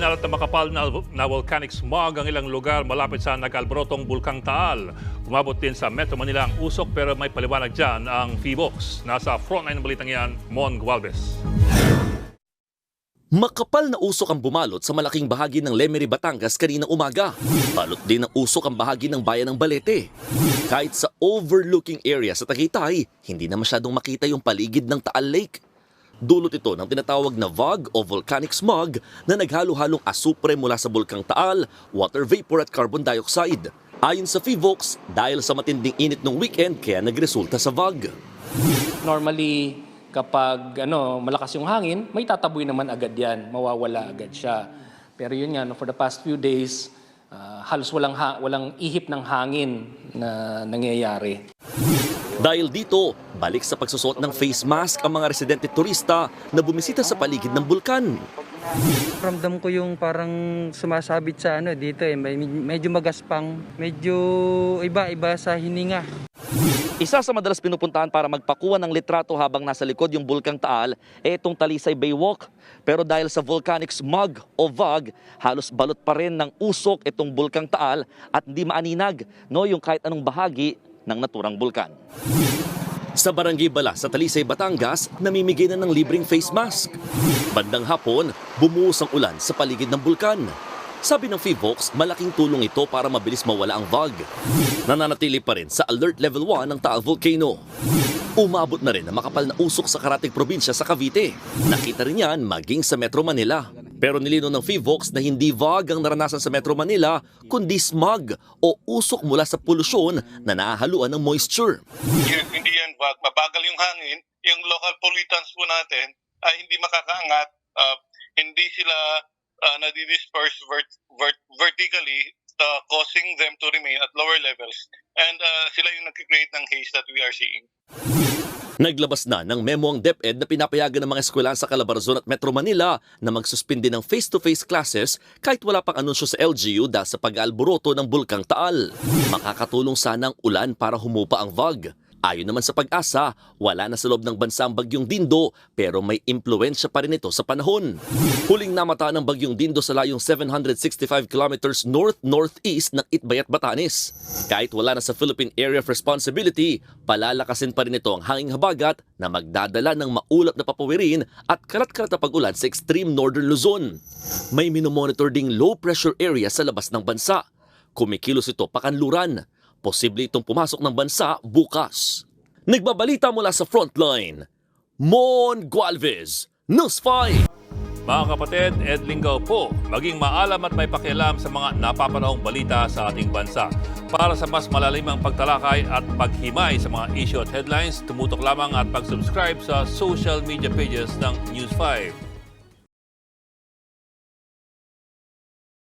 Binalat na makapal na, na volcanic smog ang ilang lugar malapit sa nag-alborotong Bulkang Taal. Umabot din sa Metro Manila ang usok pero may paliwanag dyan ang Fibox. Nasa frontline ng balitang yan, Mon Gualvez. Makapal na usok ang bumalot sa malaking bahagi ng Lemery, Batangas kaninang umaga. Balot din ng usok ang bahagi ng bayan ng Balete. Kahit sa overlooking area sa Tagaytay, hindi na masyadong makita yung paligid ng Taal Lake. Dulot ito ng tinatawag na VOG o volcanic smog na naghalo-halong asupre mula sa bulkang Taal, water vapor at carbon dioxide. Ayon sa FIVOX, dahil sa matinding init ng weekend kaya nagresulta sa VOG. Normally, kapag ano, malakas yung hangin, may tataboy naman agad yan, mawawala agad siya. Pero yun nga, no, for the past few days, ah, halos walang, ha- walang ihip ng hangin na nangyayari. Dahil dito, balik sa pagsusuot ng face mask ang mga residente turista na bumisita sa paligid ng bulkan. Ramdam ko yung parang sumasabit sa ano dito eh, may, medyo magaspang, medyo iba-iba sa hininga. Isa sa madalas pinupuntahan para magpakuha ng litrato habang nasa likod yung Bulkang Taal ay itong Talisay Baywalk. Pero dahil sa volcanic smog o VOG, halos balot pa rin ng usok itong Bulkang Taal at hindi maaninag no, yung kahit anong bahagi ng naturang bulkan. Sa Barangay Bala sa Talisay, Batangas, namimigay na ng libreng face mask. Bandang hapon, bumuhos ang ulan sa paligid ng bulkan. Sabi ng FIVOX, malaking tulong ito para mabilis mawala ang VOG. Nananatili pa rin sa Alert Level 1 ng Taal Volcano. Umabot na rin ang makapal na usok sa karating probinsya sa Cavite. Nakita rin yan maging sa Metro Manila. Pero nilino ng FIVOX na hindi VOG ang naranasan sa Metro Manila, kundi smog o usok mula sa polusyon na nahahaluan ng moisture. Yun, hindi yan wag. Mabagal yung hangin. Yung local pollutants po natin ay hindi makakaangat. ah, hindi sila uh, nadi-disperse vert- vert- vertically uh, causing them to remain at lower levels. And ah, sila yung nag-create ng haze that we are seeing. Naglabas na ng memo ang DepEd na pinapayagan ng mga eskwelahan sa Calabarzon at Metro Manila na magsuspindi ng face-to-face classes kahit wala pang anunsyo sa LGU dahil sa pag-alboroto ng Bulkang Taal. Makakatulong sana ang ulan para humupa ang VOG. Ayon naman sa pag-asa, wala na sa loob ng bansa ang bagyong Dindo pero may impluensya pa rin ito sa panahon. Huling namata ng bagyong Dindo sa layong 765 kilometers north-northeast ng Itbayat, Batanes. Kahit wala na sa Philippine Area of Responsibility, palalakasin pa rin ito ang hanging habagat na magdadala ng maulap na papawirin at karat-karat na pag-ulan sa extreme northern Luzon. May minomonitor ding low pressure area sa labas ng bansa. Kumikilos ito pakanluran. Posible itong pumasok ng bansa bukas. Nagbabalita mula sa frontline, Mon Gualvez, News 5. Mga kapatid, Ed Lingaw po, maging maalam at may pakialam sa mga napapanahong balita sa ating bansa. Para sa mas malalimang pagtalakay at paghimay sa mga issue at headlines, tumutok lamang at pag-subscribe sa social media pages ng News 5.